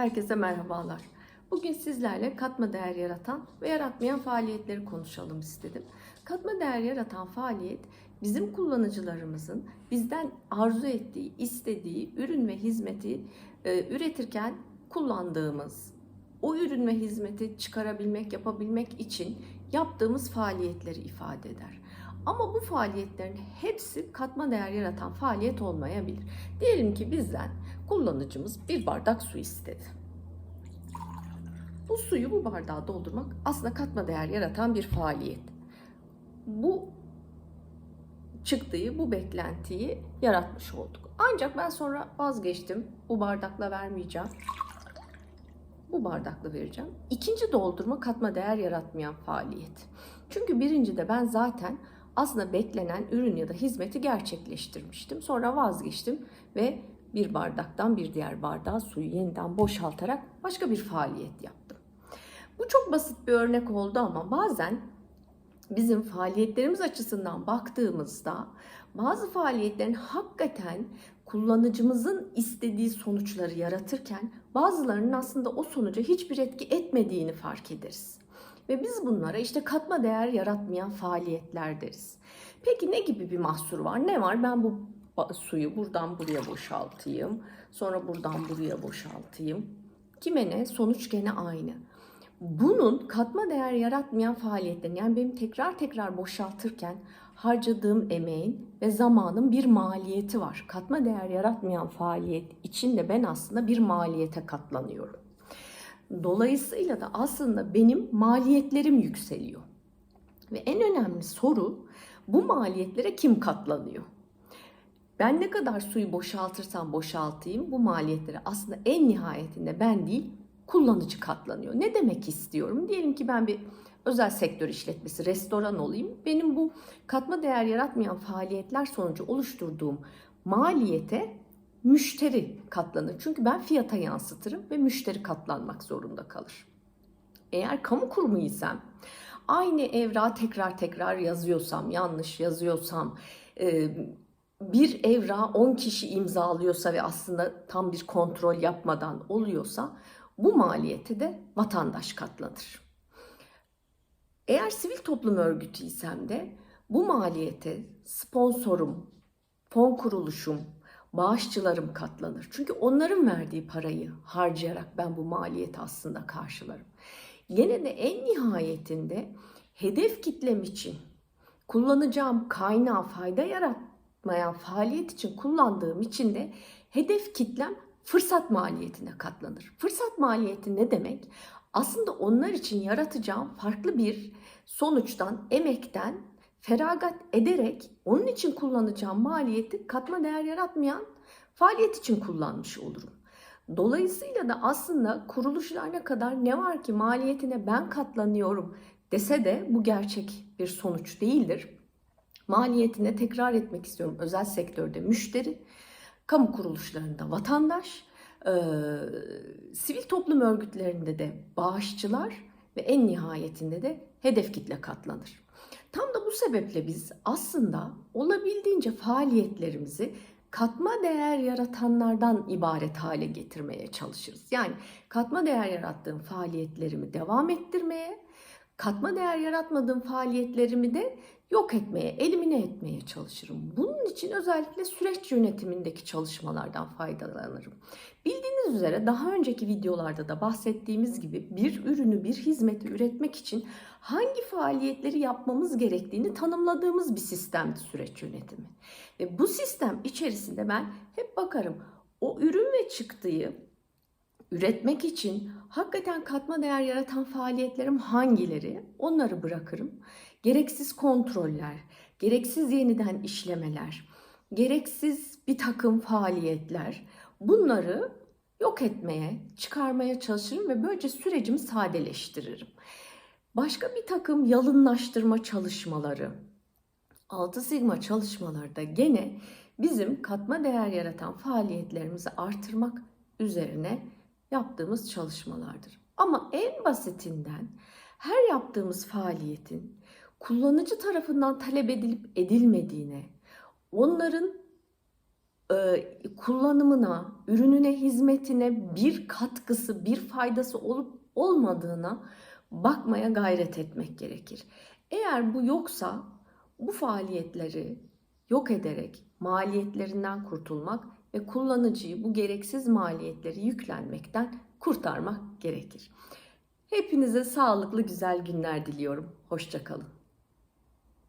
Herkese merhabalar. Bugün sizlerle katma değer yaratan ve yaratmayan faaliyetleri konuşalım istedim. Katma değer yaratan faaliyet bizim kullanıcılarımızın bizden arzu ettiği, istediği ürün ve hizmeti e, üretirken kullandığımız, o ürün ve hizmeti çıkarabilmek, yapabilmek için yaptığımız faaliyetleri ifade eder. Ama bu faaliyetlerin hepsi katma değer yaratan faaliyet olmayabilir. Diyelim ki bizden kullanıcımız bir bardak su istedi. Bu suyu bu bardağa doldurmak aslında katma değer yaratan bir faaliyet. Bu çıktığı, bu beklentiyi yaratmış olduk. Ancak ben sonra vazgeçtim. Bu bardakla vermeyeceğim. Bu bardakla vereceğim. İkinci doldurma katma değer yaratmayan faaliyet. Çünkü birincide ben zaten aslında beklenen ürün ya da hizmeti gerçekleştirmiştim. Sonra vazgeçtim ve bir bardaktan bir diğer bardağa suyu yeniden boşaltarak başka bir faaliyet yaptım. Bu çok basit bir örnek oldu ama bazen bizim faaliyetlerimiz açısından baktığımızda bazı faaliyetlerin hakikaten kullanıcımızın istediği sonuçları yaratırken bazılarının aslında o sonuca hiçbir etki etmediğini fark ederiz. Ve biz bunlara işte katma değer yaratmayan faaliyetler deriz. Peki ne gibi bir mahsur var? Ne var? Ben bu suyu buradan buraya boşaltayım. Sonra buradan buraya boşaltayım. Kime ne? Sonuç gene aynı. Bunun katma değer yaratmayan faaliyetlerin yani benim tekrar tekrar boşaltırken harcadığım emeğin ve zamanın bir maliyeti var. Katma değer yaratmayan faaliyet içinde ben aslında bir maliyete katlanıyorum. Dolayısıyla da aslında benim maliyetlerim yükseliyor. Ve en önemli soru bu maliyetlere kim katlanıyor? Ben ne kadar suyu boşaltırsam boşaltayım bu maliyetlere aslında en nihayetinde ben değil kullanıcı katlanıyor. Ne demek istiyorum? Diyelim ki ben bir özel sektör işletmesi, restoran olayım. Benim bu katma değer yaratmayan faaliyetler sonucu oluşturduğum maliyete müşteri katlanır. Çünkü ben fiyata yansıtırım ve müşteri katlanmak zorunda kalır. Eğer kamu kurumu isem aynı evrağı tekrar tekrar yazıyorsam, yanlış yazıyorsam, bir evrağı 10 kişi imzalıyorsa ve aslında tam bir kontrol yapmadan oluyorsa bu maliyeti de vatandaş katlanır. Eğer sivil toplum örgütüysem de bu maliyete sponsorum, fon kuruluşum, bağışçılarım katlanır. Çünkü onların verdiği parayı harcayarak ben bu maliyeti aslında karşılarım. Gene de en nihayetinde hedef kitlem için kullanacağım kaynağı fayda yaratmayan faaliyet için kullandığım için de hedef kitlem fırsat maliyetine katlanır. Fırsat maliyeti ne demek? Aslında onlar için yaratacağım farklı bir sonuçtan, emekten feragat ederek onun için kullanacağım maliyeti katma değer yaratmayan faaliyet için kullanmış olurum. Dolayısıyla da aslında kuruluşlar ne kadar ne var ki maliyetine ben katlanıyorum dese de bu gerçek bir sonuç değildir. Maliyetine tekrar etmek istiyorum özel sektörde müşteri, kamu kuruluşlarında vatandaş, e, sivil toplum örgütlerinde de bağışçılar ve en nihayetinde de hedef kitle katlanır. Tam da bu sebeple biz aslında olabildiğince faaliyetlerimizi katma değer yaratanlardan ibaret hale getirmeye çalışırız. Yani katma değer yarattığım faaliyetlerimi devam ettirmeye, katma değer yaratmadığım faaliyetlerimi de yok etmeye, elimine etmeye çalışırım. Bunun için özellikle süreç yönetimindeki çalışmalardan faydalanırım. Bildiğiniz üzere daha önceki videolarda da bahsettiğimiz gibi bir ürünü, bir hizmeti üretmek için hangi faaliyetleri yapmamız gerektiğini tanımladığımız bir sistemdi süreç yönetimi. Ve bu sistem içerisinde ben hep bakarım o ürün ve çıktığı üretmek için hakikaten katma değer yaratan faaliyetlerim hangileri? Onları bırakırım. Gereksiz kontroller, gereksiz yeniden işlemeler, gereksiz bir takım faaliyetler bunları yok etmeye, çıkarmaya çalışırım ve böylece sürecimi sadeleştiririm. Başka bir takım yalınlaştırma çalışmaları, altı sigma çalışmaları da gene bizim katma değer yaratan faaliyetlerimizi artırmak üzerine yaptığımız çalışmalardır. Ama en basitinden her yaptığımız faaliyetin kullanıcı tarafından talep edilip edilmediğine, onların e, kullanımına, ürününe, hizmetine bir katkısı, bir faydası olup olmadığına bakmaya gayret etmek gerekir. Eğer bu yoksa bu faaliyetleri yok ederek maliyetlerinden kurtulmak ve kullanıcıyı bu gereksiz maliyetleri yüklenmekten kurtarmak gerekir. Hepinize sağlıklı güzel günler diliyorum. Hoşçakalın.